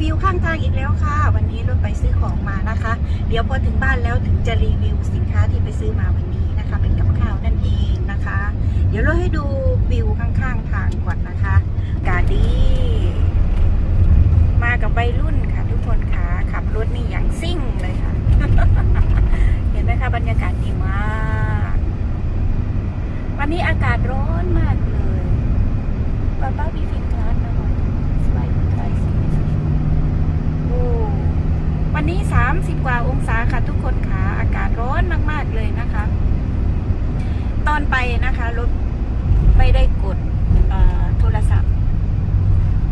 วิวข้างทางอีกแล้วค่ะ วันนี้รถไปซื้อของมานะคะ เดี๋ยวพอถึงบ้านแล้วถึงจะรีวิวสินค้าที่ไปซื้อมาวันนี้นะคะ เป็นกับข้าวนั่นเองนะคะ เดี๋ยวเราให้ดูวิวข้างๆทางก่อนนะคะ กาดีมากับวัยรุ่นค่ะ ทุกคนค่ะขับรถนี่อย่างซิ่งเลยค่ะ เห็นไหมคะบรรยากาศดีมาก วันนี้อากาศร้อนมากเลยป้าป้าบีฟินคลาสนะสบายสบายสิโอ้วันนี้ 30 กว่าองศาค่ะทุกคนค่ะ อากาศร้อนมาก ๆ เลยนะคะ ตอนไปนะคะรถไม่ได้กดเอ่อโทรศัพท์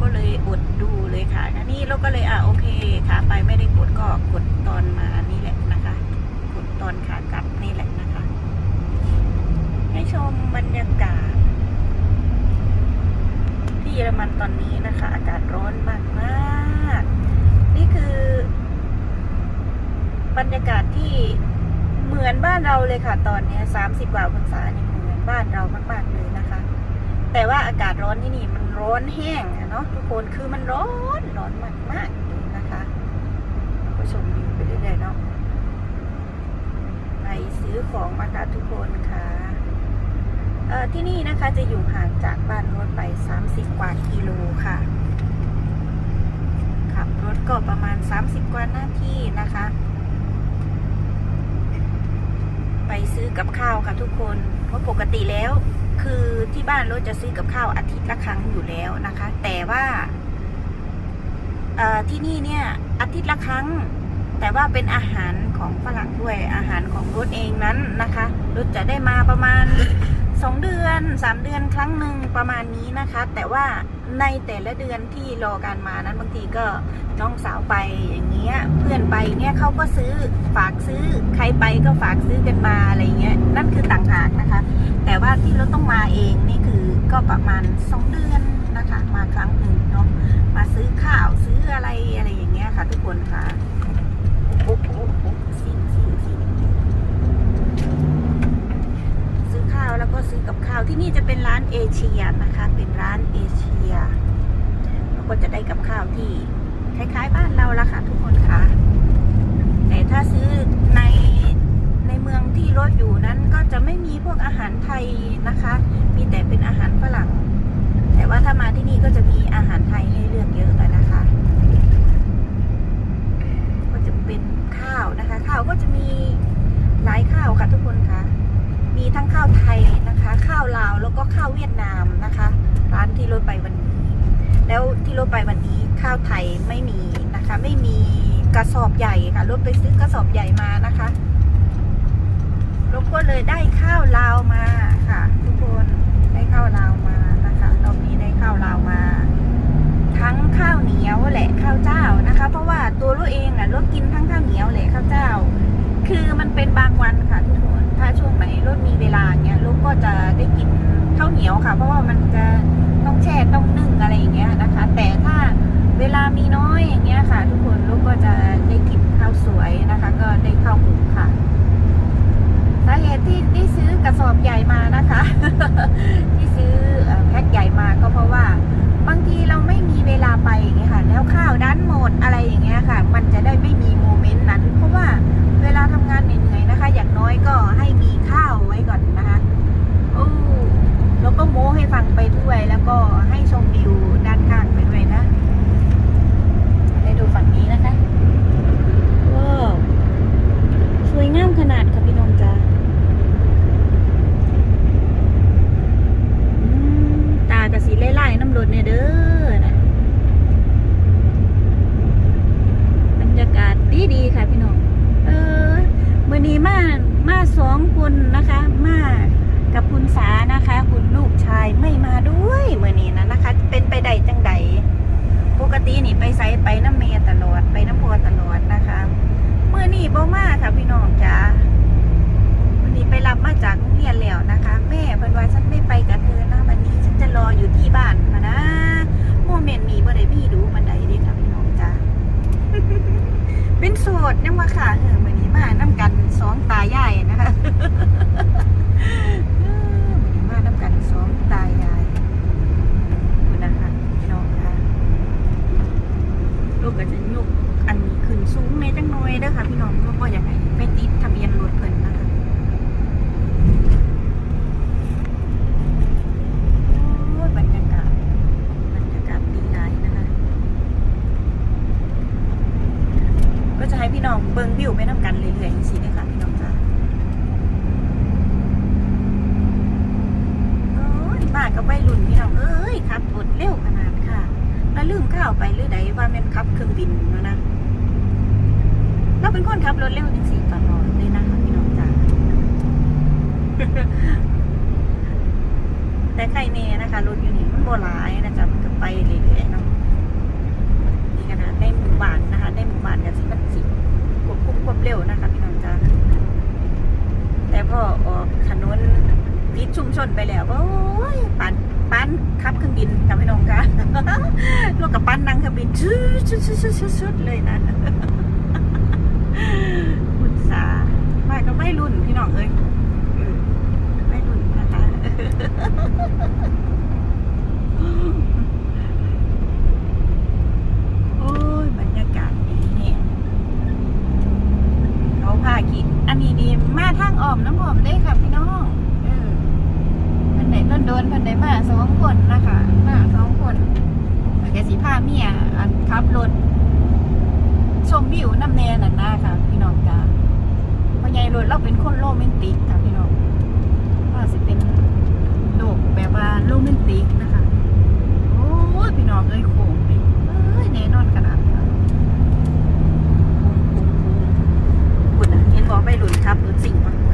ก็เลยอดดูเลยค่ะอันนี้เราก็ เลยอะโอเคขาไปไม่ได้กดก็กดตอนมานี่แหละนะคะ กดตอนขากลับนี่แหละนะคะ ให้ชมบรรยากาศ ที่เยอรมันตอนนี้นะคะ อากาศร้อนมากมากนี่คือ บรรยากาศที่เหมือนบ้านเราเลยค่ะ ตอนนี้สามสิบกว่าองศาเนี่ยเหมือนบ้านเรามากๆเลยนะคะ แต่ว่าอากาศร้อนที่นี่มันร้อนแห้งอะเนาะทุกคนคือมันร้อนร้อนมากๆยนะคะเราก็ ชมวิวไปเรื่อยๆเนาะไปซื้อของมาค่ะทุกคนค่ะเอ่อที่นี่นะคะจะอยู่ห่างจากบ้านรถไป 30 กว่ากิโลค่ะ ขับรถก็ประมาณ 30 กว่านาทีนะคะ ไปซื้อกับข้าวค่ะทุกคน เพราะปกติแล้วคือที่บ้านรถจะซื้อกับข้าวอาทิตย์ละครั้งอยู่แล้วนะคะ แต่ว่าที่นี่เนี่ยอาทิตย์ละครั้ง แต่ว่าเป็นอาหารของฝรั่งด้วยอาหารของรถเองนั้นนะคะรถจะได้มาประมาณ 2 เดือน 3 เดือนครั้งหนึ่งประมาณนี้นะคะ แต่ว่าในแต่ละเดือนที่รอการมานั้นบางทีก็น้องสาวไปอย่างเงี้ยเพื่อนไปเนี่ยเขาก็ซื้อฝากซื้อใครไปก็ฝากซื้อกันมาอะไรเงี้ยนั่นคือต่างหากนะคะ แต่ว่าที่เราต้องมาเองนี่คือก็ประมาณ 2 เดือนนะคะมาครั้งหนึ่งเนาะมาซื้อข้าวซื้ออะไรอะไรอย่างเงี้ยค่ะ ทุกคนค่ะโอ้โหโอ้โหสิ่งสิ่งสิ่งซื้อข้าวแล้วก็ซื้อกับข้าวที่นี่จะเป็นร้านเอเชียนะคะ เป็นร้านเอเชียแล้วก็จะได้กับข้าวที่ คล้าย ๆ บ้านเราละค่ะทุกคนค่ะ แต่ถ้าซื้อในในเมืองที่รถอยู่นั้นก็จะไม่มีพวกอาหารไทยนะคะ มีแต่เป็นอาหารฝรั่ง แต่ว่าถ้ามาที่นี่ก็จะมีอาหารไทยให้เลือกเยอะเลยนะคะ ก็จะเป็นข้าวนะคะ ข้าวก็จะมีหลายข้าวค่ะทุกคนคะมีทั้งข้าวไทยนะคะ ข้าวลาวแล้วก็ข้าวเวียดนามนะคะ ร้านที่รถไปวันนี้ แล้วที่รถไปวันนี้ข้าวไทยไม่มีนะคะ ไม่มีกระสอบใหญ่ค่ะรถไปซื้อกระสอบใหญ่มานะคะราก็เลยได้ข้าวลาวมาค่ะ ทุกคนได้ข้าวลาวมานะคะรอบนี้ได้ข้าวลาวมา ทั้งข้าวเหนียวแหละข้าวเจ้านะคะ เพราะว่าตัวลูกเองอะรถกินทั้งข้าวเหนียวแหละข้าวเจ้า คือมันเป็นบางวันค่ะทุกคนถ้าช่วงไหนรถมีเวลาเงี้ยลูกก็จะได้กินข้าวเหนียวค่ะ เพราะว่ามันจะ มีน้อยอย่างเงี้ยค่ะ ทุกคนลูกก็จะได้กินข้าวสวยนะคะ ก็ได้ข้าวหุงค่ะสาเหตุที่ที่ซื้อกระสอบใหญ่มานะคะ ที่ซื้ออแพ็คใหญ่มาก็เพราะว่า บางทีเราไม่มีเวลาไปอย่างเงี้ยค่ะ แล้วข้าวด้านหมดอะไรอย่างเงี้ยค่ะ มันจะได้ไม่มีโมเมนต์นั้น เพราะว่าเวลาทำงานเหนื่อยๆนะคะ อย่างน้อยก็ให้มีข้าวไว้ก่อนนะคะโอ้แล้วก็โม้ให้ฟังไปด้วยแล้วก็ให้ชมวิวาจากโรงเรียนแล้วนะคะ แม่เพิ่นว่าฉันไม่ไปกับเธอนะวันนี้ฉันจะรออยู่ที่บ้านนะโมเมนต์มีบ่ได้พี่ดูบันไดดีค่ะพี่น้องจ้าเป็นโสดยังมาขาเหอมือนนี้มาน้ากัน วิวไปน้ำกันเรื่อยๆอย่างนี้ค่ะพี่น้องจ้าโอ้ยมากับวัยรุ่นพี่น้องเอ้ยขับรถเร็วขนาดค่ะ แล้วลืมข้าวไปหรือใดว่าแม่นขับเครื่องบินมานะเราเป็นคนขับรถเร็วจริงๆตลอดเลยนะคะพี่น้องจ้าแต่ใครเน่นะคะรถอยู่นี่มันโบราณนะจ๊ะมันก็ไปเรื่อย เร็วนะคะพี่น้องจ้าแต่พอออกถนนวิดชุมชนไปแล้วโอ้ยปันปันขับเครื่องบินกับพี่น้องค่ะรถกับปันนั่งเครื่องบินชุดชุดชุดชุดชุดชุดเลยนะคุณสาไม่ก็ไม่รุ่นพี่น้องเอ้ยไม่รุ่นนะคะโอ้ยบรรยากาศดีเนี่ยเขาพากินอันนี้ดีมาทาง อ้อมน้ำหอมได้ค่ะพี่น้องเออเพันไหนต้นโดนพันไหนมาสองคนนะคะมาสองคนแกสีผ้าเมียอันขับรถชมวิวน้ำแน่นันหน้าค่ะ พี่น้องจ้าพ่อใหญ่รถเราเป็นคนโรแมนติกค่ะพี่น้องว่าสิเป็นโลกแบบว่าโรแมนติกนะคะโอ้ยพี่น้องเอ้ยโค้งเอ้ยแน่นอนขนาดนั้นโค้งโค้งโค้งบุญอะเห็นบอกไปหลุนครับรถสิ่งมาบุญอะ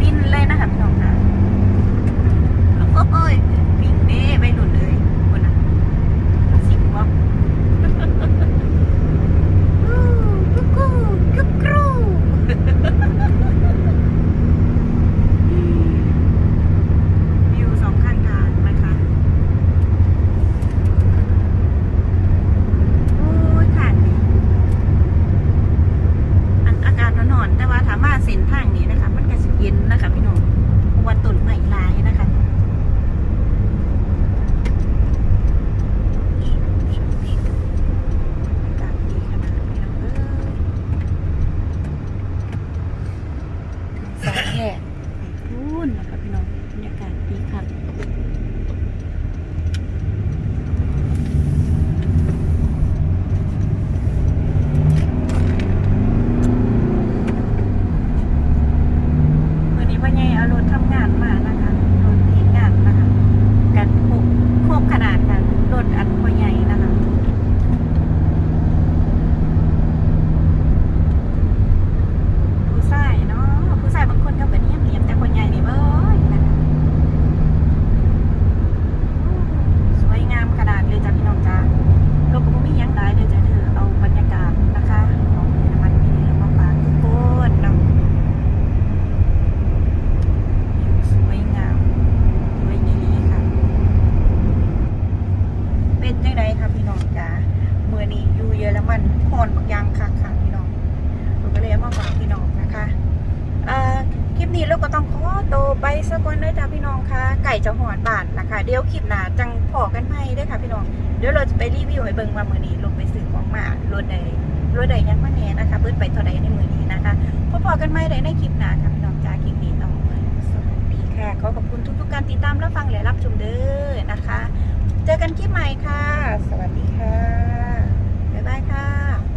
บินเลยนะคะพี่น้องนะโอ้ยบินเด้ไปหลุนเลยบุญอะรถสิ่งว่าอู้กุ๊กกูกุ๊กกรูวิวสองข้างทางนะคะ โอ้ยทางนี้อันอากาศร้อนๆแต่ว่าถามว่าเส้นทางนี้นะคะ มันก็สิเย็นนะคะพี่น้องเพราะว่าต้นไม้หลายนะคะอากาศดีขนาดพี่น้องเอ้ยสองแยกนู่นนะคะพี่น้องบรรยากาศดีค่ะ วันนี้พ่อใหญ่เอารถทำงานมานะคะรถเห็นงานนะคะกันโคกโคกขนาดกันรถอันพ่อใหญ่นะคะผู้ชายเนาะผู้ชายบางคนก็เป็นเยี่ยมเยี่ยมแต่พ่อใหญ่นี่เบ้ยนะคะสวยงามขนาดเลยจ้ะพี่น้องจ้าโลกก็บ่มีหยังหลายเดี๋ยวจะเธอเอาบรรยากาศนะคะของเยอรมันนี่มาฝากทุกคนเนาะ สวยงามสวยดีค่ะ เป็นจังไดค่ะพี่น้องจ๋าเมื่อนี้อยู่เยอรมันพอนบักอยางค่ะค่ะพี่น้องหนูก็เลยเอามาฝากพี่น้องนะคะอ่าคลิปนี้เรา ก็ต้องขอโตไปสักวันเลยจ้าพี่น้องค่ะ ไก่จะหอดบานนะคะ เดี๋ยวคลิปหน้าจังพอกันไหมเด้ค่ะพี่น้อง เดี๋ยวเราจะไปรีวิวให้เบิ่งว่ามือนี้ลงไปซื้อของมารถใดรถใดยังมาแน่นะคะเบิดไปเท่าใดในมือนี้นะคะพบกันไหมได้ในคลิปหน้าค่ะพี่น้องจ้าคลิปนี้ต้องสวัสดีค่ะ ขอขอบคุณทุกๆการติดตามรับฟังและรับชมเด้อนะคะ เจอกันคลิปใหม่ค่ะ สวัสดีค่ะบ๊ายบายค่ะ